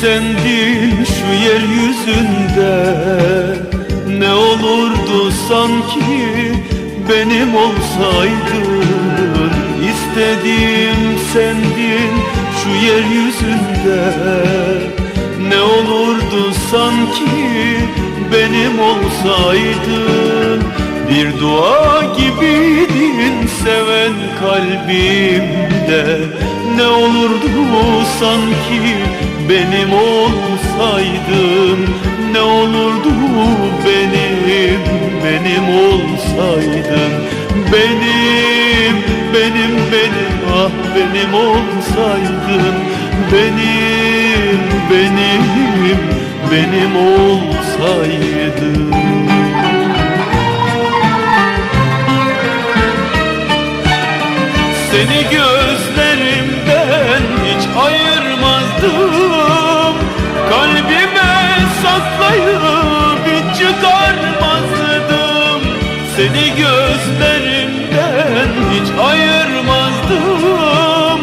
sendin şu yeryüzünde. Ne olurdu sanki benim olsaydın. İstediğim sendin şu yeryüzünde. Ne olurdu sanki benim olsaydın. Bir dua gibiydin seven kalbimde Ne olurdu sanki. Benim olsaydın Ne olurdu benim, benim olsaydın. Benim, benim, benim, ah benim olsaydın. Benim, benim, benim olsaydın. Seni gözlerimden ayırmazdım Kalbime saklayıp hiç çıkarmazdım Seni gözlerimden hiç ayırmazdım.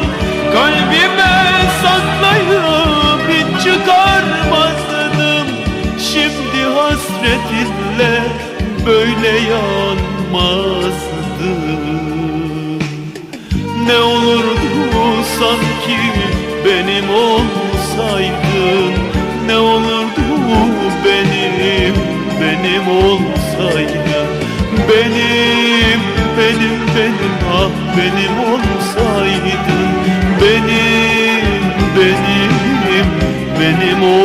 Kalbime saklayıp hiç çıkarmazdım Şimdi hasretinle böyle yanmazdım. Ne sanki benim olsaydın Ne olurdu benim, benim olsaydın? Benim, benim, benim, ah benim olsaydın. Benim, benim, benim olsaydın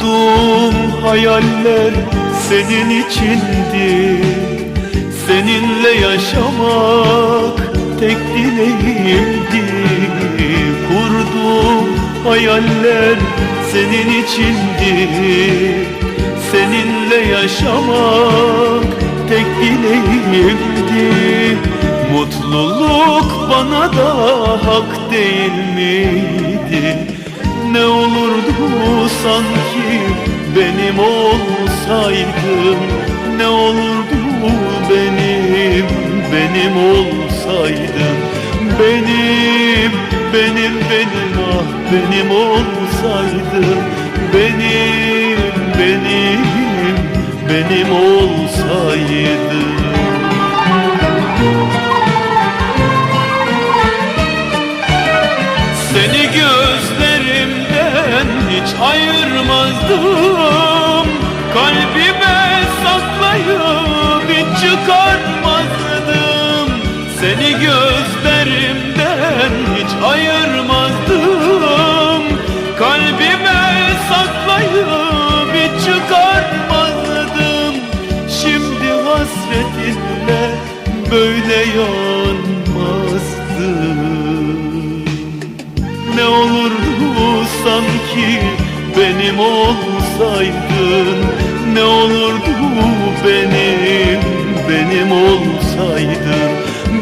Kurduğum hayaller senin içindi. Seninle yaşamak tek dileğimdi. Kurduğum hayaller senin içindi. Seninle yaşamak tek dileğimdi. Mutluluk bana da hak değil miydi? Ne olurdu sanki? Benim olsaydın Ne olurdu benim, benim olsaydın Benim, benim, benim ah benim olsaydın. Benim, benim, benim olsaydın hiç ayırmazdım. Kalbime saklayıp hiç çıkarmazdım. Seni gözlerimden hiç ayırmazdım. Kalbime saklayıp hiç çıkarmazdım. Şimdi hasretinle böyle yanmazdım. Ne olurdu sanki benim olsaydın Ne olurdu benim, benim olsaydın?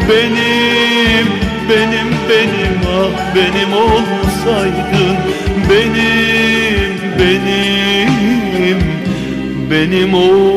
Benim, benim, benim, ah benim olsaydın. Benim, benim, benim olsaydın